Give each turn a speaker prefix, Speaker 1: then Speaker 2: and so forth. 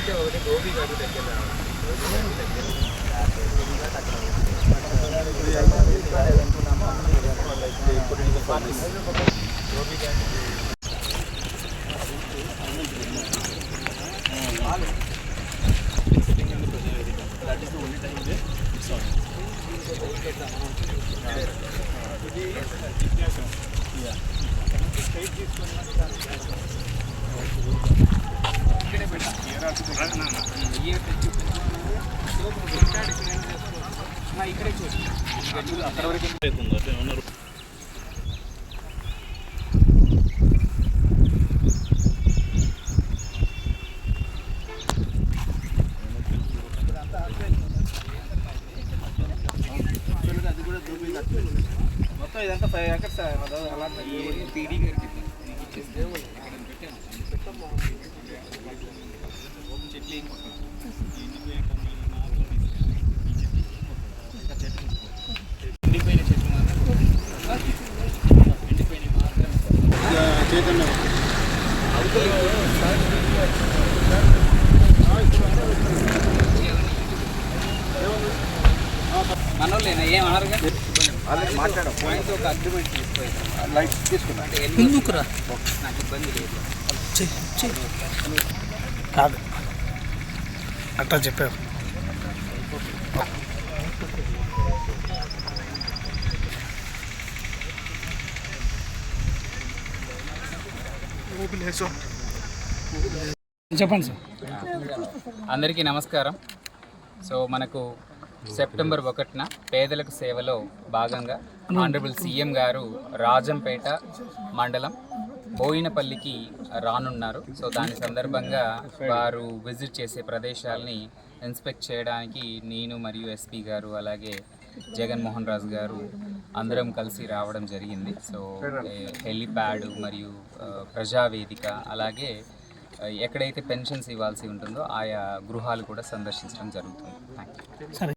Speaker 1: ಗೋಬಿ ಗಾಡಿ ತೆಗೆಲ್ಲ ಗೋಬಿ ಗಾಡಿ Yeah. అక్కడ వరకు మొత్తం ఇదంతా ఫైవ్ ఎకర్స్ అలా పీడీ గారికి ఇచ్చేస్తే మనోళ్ళేనా? ఏం అనరుగా
Speaker 2: మాట్లాడాం
Speaker 1: పాయింట్ ఒక అగ్రిమెంట్ తీసుకోవాలి.
Speaker 2: లైట్ తీసుకున్నా.
Speaker 1: అంటే ఎందుకురా? నాకు ఇబ్బంది లేదు.
Speaker 3: కాదు. అట్లా చెప్పారు. చెప్పండి సార్.
Speaker 1: అందరికీ నమస్కారం. సో మనకు సెప్టెంబర్ ఒకటిన పేదలకు సేవలో భాగంగా ఆనరబుల్ సీఎం గారు రాజంపేట మండలం బోయినపల్లికి రానున్నారు. సో దాని సందర్భంగా వారు విజిట్ చేసే ప్రదేశాలని ఇన్స్పెక్ట్ చేయడానికి నేను మరియు ఎస్పీ గారు అలాగే జగన్మోహన్ రాజు గారు అందరం కలిసి రావడం జరిగింది. సో హెలిప్యాడ్ మరియు ప్రజావేదిక అలాగే ఎక్కడైతే పెన్షన్స్ ఇవ్వాల్సి ఉంటుందో ఆయా గృహాలు కూడా సందర్శించడం జరుగుతుంది. థ్యాంక్ యూ
Speaker 3: సరే.